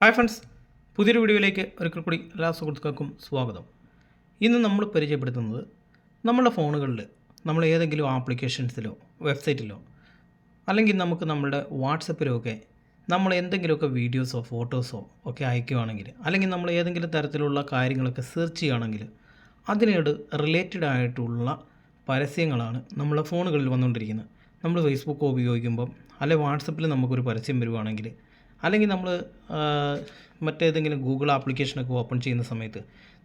Hi friends പുതിയൊരു വീഡിയോയിലേക്ക് ഒരിക്കൽ കൂടി എല്ലാ സുഹൃത്തുക്കൾക്കും സ്വാഗതം. ഇന്ന് നമ്മൾ പരിചയപ്പെടുത്തുന്നത് നമ്മുടെ ഫോണുകളിൽ നമ്മൾ ഏതെങ്കിലും ആപ്ലിക്കേഷൻസിലോ വെബ്സൈറ്റിലോ അല്ലെങ്കിൽ നമുക്ക് നമ്മുടെ വാട്സപ്പിലോ ഒക്കെ നമ്മൾ എന്തെങ്കിലുമൊക്കെ വീഡിയോസോ ഫോട്ടോസോ ഒക്കെ അയക്കുകയാണെങ്കിൽ അല്ലെങ്കിൽ നമ്മൾ ഏതെങ്കിലും തരത്തിലുള്ള കാര്യങ്ങളൊക്കെ സെർച്ച് ചെയ്യുകയാണെങ്കിൽ അതിനോട് റിലേറ്റഡ് ആയിട്ടുള്ള പരസ്യങ്ങളാണ് നമ്മളെ ഫോണുകളിൽ വന്നുകൊണ്ടിരിക്കുന്നത്. നമ്മൾ ഫേസ്ബുക്ക് ഉപയോഗിക്കുമ്പം അല്ലെങ്കിൽ വാട്സപ്പിൽ നമുക്കൊരു പരസ്യം വരുവാണെങ്കിൽ അല്ലെങ്കിൽ നമ്മൾ മറ്റേതെങ്കിലും ഗൂഗിൾ ആപ്ലിക്കേഷനൊക്കെ ഓപ്പൺ ചെയ്യുന്ന സമയത്ത്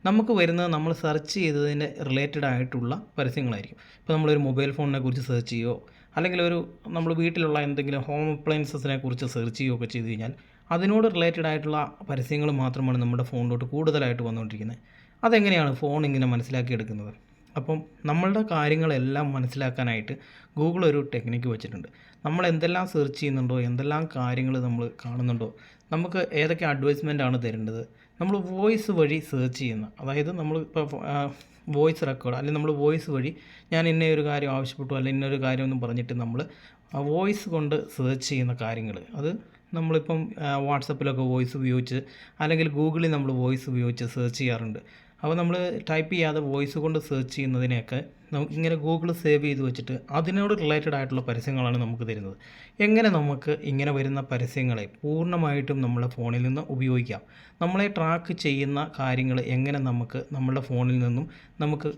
നമുക്ക് വരുന്നത് നമ്മൾ സെർച്ച് ചെയ്തതിന്റെ റിലേറ്റഡ് ആയിട്ടുള്ള പരസ്യങ്ങളായിരിക്കും. ഇപ്പോൾ നമ്മളൊരു മൊബൈൽ ഫോണിനെ കുറിച്ച് സെർച്ച് ചെയ്യുകയോ അല്ലെങ്കിൽ ഒരു നമ്മൾ വീട്ടിലുള്ള എന്തെങ്കിലും ഹോം അപ്ലയൻസസിനെ കുറിച്ച് സെർച്ച് ചെയ്യുകയോ ഒക്കെ ചെയ്ത് കഴിഞ്ഞാൽ അതിനോട് റിലേറ്റഡ് ആയിട്ടുള്ള പരസ്യങ്ങൾ മാത്രമാണ് നമ്മുടെ ഫോണിലോട്ട് കൂടുതലായിട്ട് വന്നുകൊണ്ടിരിക്കുന്നത്. അതെങ്ങനെയാണ് ഫോൺ ഇങ്ങനെ മനസ്സിലാക്കിയെടുക്കുന്നത്? അപ്പം നമ്മളുടെ കാര്യങ്ങളെല്ലാം മനസ്സിലാക്കാനായിട്ട് ഗൂഗിൾ ഒരു ടെക്നിക്ക് വെച്ചിട്ടുണ്ട്. നമ്മൾ എന്തെല്ലാം സെർച്ച് ചെയ്യുന്നുണ്ടോ എന്തെല്ലാം കാര്യങ്ങൾ നമ്മൾ കാണുന്നുണ്ടോ നമുക്ക് ഏതൊക്കെ ആണ് തരേണ്ടത് നമ്മൾ വോയിസ് വഴി സെർച്ച് ചെയ്യുന്ന അതായത് നമ്മൾ ഇപ്പോൾ വോയിസ് റെക്കോർഡ് അല്ലെങ്കിൽ നമ്മൾ വോയിസ് വഴി ഞാൻ ഇന്ന ഒരു കാര്യം ആവശ്യപ്പെട്ടു അല്ലെങ്കിൽ ഇന്നൊരു കാര്യം എന്ന് പറഞ്ഞിട്ട് നമ്മൾ വോയിസ് കൊണ്ട് സെർച്ച് ചെയ്യുന്ന കാര്യങ്ങൾ അത് നമ്മളിപ്പം വാട്സപ്പിലൊക്കെ വോയിസ് ഉപയോഗിച്ച് അല്ലെങ്കിൽ ഗൂഗിളിൽ നമ്മൾ വോയിസ് ഉപയോഗിച്ച് സെർച്ച് ചെയ്യാറുണ്ട്. അപ്പോൾ നമ്മൾ ടൈപ്പ് ചെയ്യാതെ വോയിസ് കൊണ്ട് സെർച്ച് ചെയ്യുന്നതിനെയൊക്കെ നമുക്ക് ഇങ്ങനെ ഗൂഗിൾ സേവ് ചെയ്ത് വെച്ചിട്ട് അതിനോട് റിലേറ്റഡ് ആയിട്ടുള്ള പരസ്യങ്ങളാണ് നമുക്ക് തരുന്നത്. എങ്ങനെ നമുക്ക് ഇങ്ങനെ വരുന്ന പരസ്യങ്ങളെ പൂർണമായിട്ടും നമ്മളെ ഫോണിൽ നിന്ന് ഉപയോഗിക്കാം? നമ്മളെ ട്രാക്ക് ചെയ്യുന്ന കാര്യങ്ങൾ എങ്ങനെ നമുക്ക് നമ്മുടെ ഫോണിൽ നിന്നും നമുക്ക്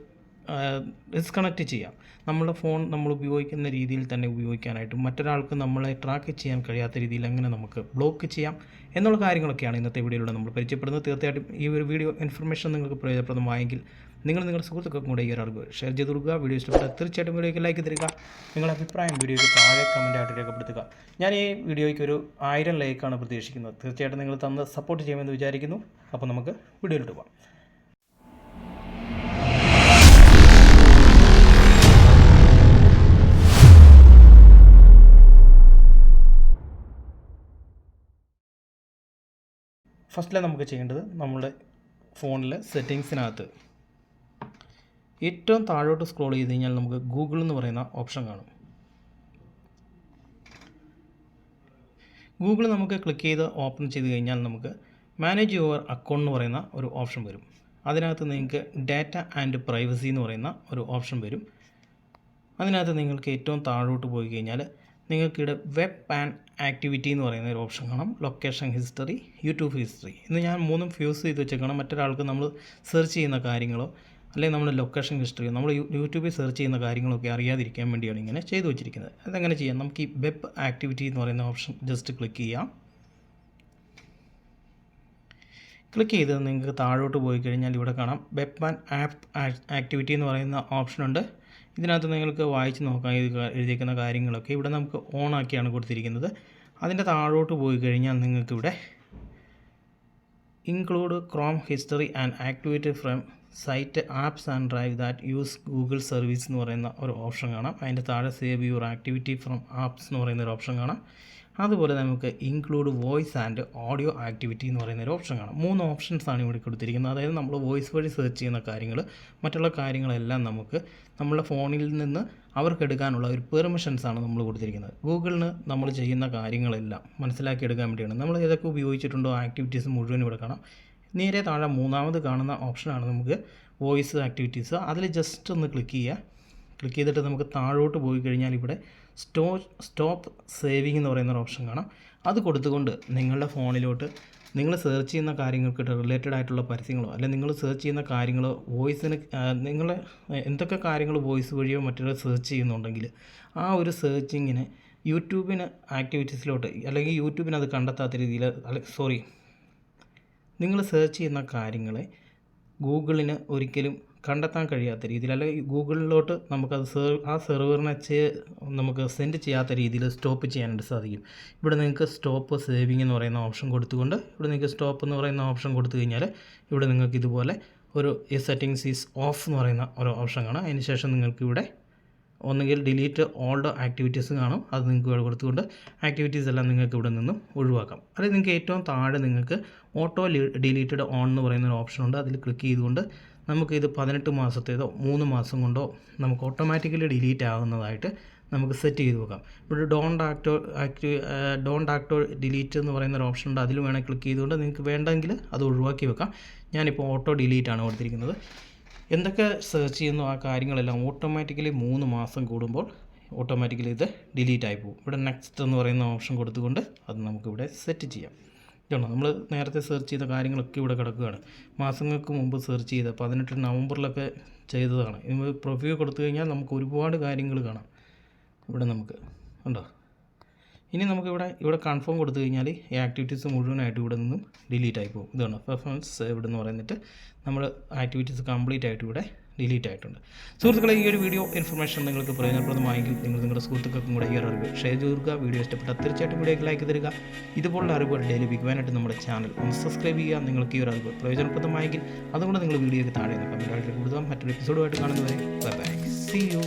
ഡിസ്കണക്റ്റ് ചെയ്യാം. നമ്മുടെ ഫോൺ നമ്മൾ ഉപയോഗിക്കുന്ന രീതിയിൽ തന്നെ ഉപയോഗിക്കാനായിട്ടും മറ്റൊരാൾക്ക് നമ്മളെ ട്രാക്ക് ചെയ്യാൻ കഴിയാത്ത രീതിയിൽ എങ്ങനെ നമുക്ക് ബ്ലോക്ക് ചെയ്യാം എന്നുള്ള കാര്യങ്ങളൊക്കെയാണ് ഇന്നത്തെ വീഡിയോയിലൂടെ നമ്മൾ പരിചയപ്പെടുന്നത്. തീർച്ചയായിട്ടും ഈ ഒരു വീഡിയോ ഇൻഫർമേഷൻ നിങ്ങൾക്ക് പ്രയോജനപ്രദമായെങ്കിൽ നിങ്ങൾ നിങ്ങളുടെ സുഹൃത്തുക്കൾക്കും കൂടെ ഈ ഒരു അറിവ് ഷെയർ ചെയ്ത് കൊടുക്കുക. വീഡിയോ ഇഷ്ടപ്പെട്ടാൽ തീർച്ചയായിട്ടും വീഡിയോയ്ക്ക് ലൈക്ക് തരിക. നിങ്ങളുടെ അഭിപ്രായം വീഡിയോയ്ക്ക് താഴെ കമന്റായിട്ട് രേഖപ്പെടുത്തുക. ഞാൻ ഈ വീഡിയോയ്ക്ക് ഒരു ആയിരം ലൈക്കാണ് പ്രതീക്ഷിക്കുന്നത്. തീർച്ചയായിട്ടും നിങ്ങൾ തന്ന് സപ്പോർട്ട് ചെയ്യുമെന്ന് വിചാരിക്കുന്നു. അപ്പോൾ നമുക്ക് വീഡിയോയിലോട്ട് പോകാം. ഫസ്റ്റിലെ നമുക്ക് ചെയ്യേണ്ടത് നമ്മുടെ ഫോണിലെ സെറ്റിങ്സിനകത്ത്. ഏറ്റവും താഴോട്ട് സ്ക്രോൾ ചെയ്ത് കഴിഞ്ഞാൽ നമുക്ക് ഗൂഗിൾ എന്ന് പറയുന്ന ഓപ്ഷൻ കാണും. ഗൂഗിൾ നമുക്ക് ക്ലിക്ക് ചെയ്ത് ഓപ്പൺ ചെയ്ത് കഴിഞ്ഞാൽ നമുക്ക് മാനേജ് യുവർ അക്കൗണ്ട് എന്ന് പറയുന്ന ഒരു ഓപ്ഷൻ വരും. അതിനകത്ത് നിങ്ങൾക്ക് ഡാറ്റ ആൻഡ് പ്രൈവസി എന്ന് പറയുന്ന ഒരു ഓപ്ഷൻ വരും. അതിനകത്ത് നിങ്ങൾക്ക് ഏറ്റവും താഴോട്ട് പോയി കഴിഞ്ഞാൽ നിങ്ങൾക്കിവിടെ വെബ് ആൻഡ് ആക്ടിവിറ്റി എന്ന് പറയുന്ന ഒരു ഓപ്ഷൻ കാണാം. ലൊക്കേഷൻ ഹിസ്റ്ററി യൂട്യൂബ് ഹിസ്റ്ററി ഇന്ന് ഞാൻ മൂന്നും ഫ്യൂസ് ചെയ്ത് വെച്ചേക്കണം. മറ്റൊരാൾക്ക് നമ്മൾ സെർച്ച് ചെയ്യുന്ന കാര്യങ്ങളോ അല്ലെങ്കിൽ നമ്മുടെ ലൊക്കേഷൻ ഹിസ്റ്ററിയോ നമ്മൾ യൂട്യൂബിൽ സെർച്ച് ചെയ്യുന്ന കാര്യങ്ങളൊക്കെ അറിയാതിരിക്കാൻ വേണ്ടിയാണ് ഇങ്ങനെ ചെയ്തു വെച്ചിരിക്കുന്നത്. അതെങ്ങനെ ചെയ്യാം? നമുക്ക് ഈ വെബ് ആക്ടിവിറ്റി എന്ന് പറയുന്ന ഓപ്ഷൻ ജസ്റ്റ് ക്ലിക്ക് ചെയ്യാം. ക്ലിക്ക് ചെയ്ത് നിങ്ങൾക്ക് താഴോട്ട് പോയി കഴിഞ്ഞാൽ ഇവിടെ കാണാം. വെബ് ആൻഡ് ആപ്പ് ആക്ടിവിറ്റി എന്ന് പറയുന്ന ഓപ്ഷനുണ്ട് ഇതിനകത്ത് നിങ്ങൾക്ക് വായിച്ച് നോക്കാം ഇത് എഴുതിയിരിക്കുന്ന കാര്യങ്ങളൊക്കെ. ഇവിടെ നമുക്ക് ഓൺ ആക്കിയാണ് കൊടുത്തിരിക്കുന്നത്. അതിന്റെ താഴോട്ട് പോയി കഴിഞ്ഞാൽ നിങ്ങൾക്കിവിടെ include Chrome history and activity from site apps and drive that use Google service എന്ന് പറയുന്ന ഒരു ഓപ്ഷൻ കാണാം. അതിന്റെ താഴെ save your activity from apps എന്ന് പറയുന്ന ഒരു ഓപ്ഷൻ കാണാം. അതുപോലെ നമുക്ക് include voice and audio activity എന്ന് പറയുന്ന ഒരു ഓപ്ഷൻ കാണാം. മൂന്ന് ഓപ്ഷൻസാണ് ഇവിടെ കൊടുത്തിരിക്കുന്നത്. അതായത് നമ്മൾ വോയിസ് വഴി സെർച്ച് ചെയ്യുന്ന കാര്യങ്ങൾ മറ്റുള്ള കാര്യങ്ങളെല്ലാം നമുക്ക് നമ്മുടെ ഫോണിൽ നിന്ന് അവർക്ക് എടുക്കാനുള്ള ഒരു പെർമിഷൻസാണ് നമ്മൾ കൊടുത്തിരിക്കുന്നത്. ഗൂഗിളിന് നമ്മൾ ചെയ്യുന്ന കാര്യങ്ങളെല്ലാം മനസ്സിലാക്കിയെടുക്കാൻ വേണ്ടിയാണ്. നമ്മൾ ഏതൊക്കെ ഉപയോഗിച്ചിട്ടുണ്ടോ ആക്ടിവിറ്റീസ് മുഴുവൻ ഇവിടെ കാണാം. നേരെ താഴെ മൂന്നാമത് കാണുന്ന ഓപ്ഷനാണ് നമുക്ക് വോയിസ് ആക്ടിവിറ്റീസ് അതിൽ ജസ്റ്റ് ഒന്ന് ക്ലിക്ക് ചെയ്യുക. ക്ലിക്ക് ചെയ്തിട്ട് നമുക്ക് താഴോട്ട് പോയി കഴിഞ്ഞാൽ ഇവിടെ സ്റ്റോ സ്റ്റോപ്പ് സേവിങ് എന്ന് പറയുന്ന ഒരു ഓപ്ഷൻ കാണാം. അത് കൊടുത്തുകൊണ്ട് നിങ്ങളുടെ ഫോണിലോട്ട് നിങ്ങൾ സെർച്ച് ചെയ്യുന്ന കാര്യങ്ങൾക്ക് റിലേറ്റഡ് ആയിട്ടുള്ള പരസ്യങ്ങളോ അല്ലെങ്കിൽ നിങ്ങൾ സെർച്ച് ചെയ്യുന്ന കാര്യങ്ങളോ വോയിസിന് നിങ്ങൾ എന്തൊക്കെ കാര്യങ്ങൾ വോയിസ് വഴിയോ മറ്റുള്ള സെർച്ച് ചെയ്യുന്നുണ്ടെങ്കിൽ ആ ഒരു സെർച്ചിങ്ങിന് യൂട്യൂബിന് ആക്ടിവിറ്റീസിലോട്ട് അല്ലെങ്കിൽ യൂട്യൂബിന് അത് കണ്ടെത്താത്ത രീതിയിൽ അല്ലെ സോറി നിങ്ങൾ സെർച്ച് ചെയ്യുന്ന കാര്യങ്ങളെ ഗൂഗിളിന് ഒരിക്കലും കണ്ടെത്താൻ കഴിയാത്ത രീതിയിൽ അല്ലെങ്കിൽ ഗൂഗിളിലോട്ട് നമുക്കത് സെർവ് ആ സെർവറിനെ നമുക്ക് സെൻഡ് ചെയ്യാത്ത രീതിയിൽ സ്റ്റോപ്പ് ചെയ്യാനായിട്ട് സാധിക്കും. ഇവിടെ നിങ്ങൾക്ക് സ്റ്റോപ്പ് സേവിങ് എന്ന് പറയുന്ന ഓപ്ഷൻ കൊടുത്തുകൊണ്ട് ഇവിടെ നിങ്ങൾക്ക് സ്റ്റോപ്പ് എന്ന് പറയുന്ന ഓപ്ഷൻ കൊടുത്തു കഴിഞ്ഞാൽ ഇവിടെ നിങ്ങൾക്ക് ഇതുപോലെ ഒരു സെറ്റിങ്സ് ഈസ് ഓഫ് എന്ന് പറയുന്ന ഒരു ഓപ്ഷൻ കാണാം. അതിന് ശേഷം നിങ്ങൾക്ക് ഇവിടെ ഒന്നുകിൽ ഡിലീറ്റ് ഓൾഡ് ആക്ടിവിറ്റീസ് കാണും. അത് നിങ്ങൾക്ക് ഇവിടെ കൊടുത്തുകൊണ്ട് ആക്ടിവിറ്റീസ് എല്ലാം നിങ്ങൾക്ക് ഇവിടെ നിന്നും ഒഴിവാക്കാം. അല്ലെങ്കിൽ നിങ്ങൾക്ക് ഏറ്റവും താഴെ നിങ്ങൾക്ക് ഓട്ടോ ഡിലീറ്റഡ് ഓൺ എന്ന് പറയുന്ന ഒരു ഓപ്ഷൻ ഉണ്ട്. അതിൽ ക്ലിക്ക് ചെയ്തുകൊണ്ട് നമുക്ക് ഇത് പതിനെട്ട് മാസത്തേതോ മൂന്ന് മാസം കൊണ്ടോ നമുക്ക് ഓട്ടോമാറ്റിക്കലി ഡിലീറ്റ് ആകുന്നതായിട്ട് നമുക്ക് സെറ്റ് ചെയ്ത് വെക്കാം. ഇവിടെ ഡോണ്ട് ആക്ടോ ആക്ടി ഡോണ്ട് ആക്ടോ ഡിലീറ്റ് എന്ന് പറയുന്ന ഒരു ഓപ്ഷൻ ഉണ്ട്. അതിൽ വേണമെങ്കിൽ ക്ലിക്ക് ചെയ്തുകൊണ്ട് നിങ്ങൾക്ക് വേണ്ടെങ്കിൽ അത് ഒഴിവാക്കി വെക്കാം. ഞാനിപ്പോൾ ഓട്ടോ ഡിലീറ്റ് ആണ് കൊടുത്തിരിക്കുന്നത്. എന്തൊക്കെ സെർച്ച് ചെയ്യുന്നു ആ കാര്യങ്ങളെല്ലാം ഓട്ടോമാറ്റിക്കലി മൂന്ന് മാസം കൂടുമ്പോൾ ഓട്ടോമാറ്റിക്കലി ഇത് ഡിലീറ്റ് ആയി പോകും. ഇവിടെ നെക്സ്റ്റ് എന്ന് പറയുന്ന ഓപ്ഷൻ കൊടുത്തുകൊണ്ട് അത് നമുക്കിവിടെ സെറ്റ് ചെയ്യാം. ഇതുണ്ടോ? നമ്മൾ നേരത്തെ സെർച്ച് ചെയ്ത കാര്യങ്ങളൊക്കെ ഇവിടെ കിടക്കുകയാണ്. മാസങ്ങൾക്ക് മുമ്പ് സെർച്ച് ചെയ്ത പതിനെട്ട് നവംബറിലൊക്കെ ചെയ്തതാണ്. ഇനി പ്രൊഫ്യൂ കൊടുത്തു കഴിഞ്ഞാൽ നമുക്ക് ഒരുപാട് കാര്യങ്ങൾ കാണാം. ഇവിടെ നമുക്ക്. ഉണ്ടോ? ഇനി നമുക്കിവിടെ ഇവിടെ കൺഫേം കൊടുത്തു കഴിഞ്ഞാൽ ഈ ആക്ടിവിറ്റീസ് മുഴുവനായിട്ട് ഇവിടെ നിന്നും ഡിലീറ്റ് ആയി പോകും. ഇതാണ് പെർഫോമൻസ് ഇവിടെ നിന്ന് പറയുന്നിട്ട് നമ്മൾ ആക്ടിവിറ്റീസ് കംപ്ലീറ്റ് ആയിട്ട് ഇവിടെ ഡിലീറ്റ് ആയിട്ടുണ്ട്. സുഹൃത്തുക്കളെ ഈ ഒരു വീഡിയോ ഇൻഫർമേഷൻ നിങ്ങൾക്ക് പ്രയോജനപ്രദമായെങ്കിൽ നിങ്ങൾ നിങ്ങളുടെ സുഹൃത്തുക്കൾക്കും കൂടെ ഈ അറിവ് ഷെയർ ചെയ്തുക വീഡിയോ ഇഷ്ടപ്പെട്ടാൽ തീർച്ചയായിട്ടും വീഡിയോയ്ക്ക് ലൈക്ക് തരിക. ഇതുപോലുള്ള അറിവുകൾ ഡെയിലി വിൽക്കുവാനായിട്ട് നമ്മുടെ ചാനൽ ഒന്ന് സബ്സ്ക്രൈബ് ചെയ്യുക. നിങ്ങൾക്ക് ഈ ഒരു അറിവ് പ്രയോജനപ്രദമായെങ്കിൽ അതുകൊണ്ട് നിങ്ങൾ വീഡിയോയ്ക്ക് താഴെ കമന്റായിട്ട് കൊടുക്കുക. മറ്റൊരു എപ്പിസോഡുമായിട്ട് കാണുന്നവരെ ബൈ സി യു